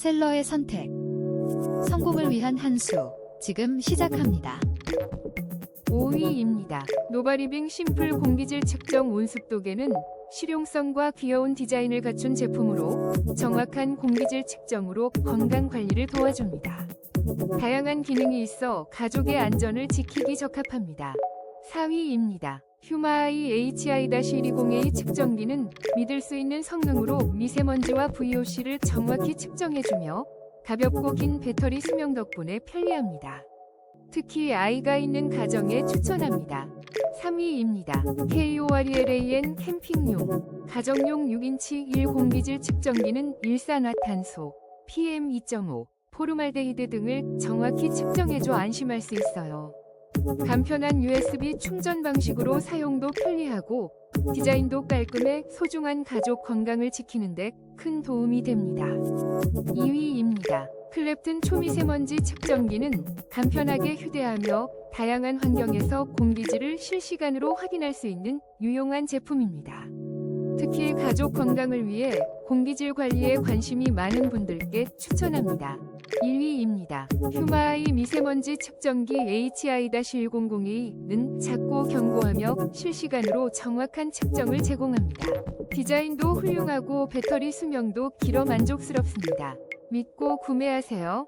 셀러의 선택. 성공을 위한 한 수. 지금 시작합니다. 5위입니다. 노바리빙 심플 공기질 측정 온습도계는 실용성과 귀여운 디자인을 갖춘 제품으로 정확한 공기질 측정으로 건강 관리를 도와줍니다. 다양한 기능이 있어 가족의 안전을 지키기 적합합니다. 4위입니다. 휴마이 HI-120A 측정기는 믿을 수 있는 성능으로 미세먼지와 VOC를 정확히 측정해주며 가볍고 긴 배터리 수명 덕분에 편리합니다. 특히 아이가 있는 가정에 추천합니다. 3위입니다. KORELAN 캠핑용 가정용 6인치 1공기질 측정기는 일산화탄소, PM2.5, 포르말데히드 등을 정확히 측정해줘 안심할 수 있어요. 간편한 USB 충전 방식으로 사용도 편리하고 디자인도 깔끔해 소중한 가족 건강을 지키는데 큰 도움이 됩니다. 2위입니다. 클랩튼 초미세먼지 측정기는 간편하게 휴대하며 다양한 환경에서 공기질을 실시간으로 확인할 수 있는 유용한 제품입니다. 특히 가족 건강을 위해 공기질 관리에 관심이 많은 분들께 추천합니다. 1위입니다. 휴마이 미세먼지 측정기 HI-1002는 작고 견고하며 실시간으로 정확한 측정을 제공합니다. 디자인도 훌륭하고 배터리 수명도 길어 만족스럽습니다. 믿고 구매하세요.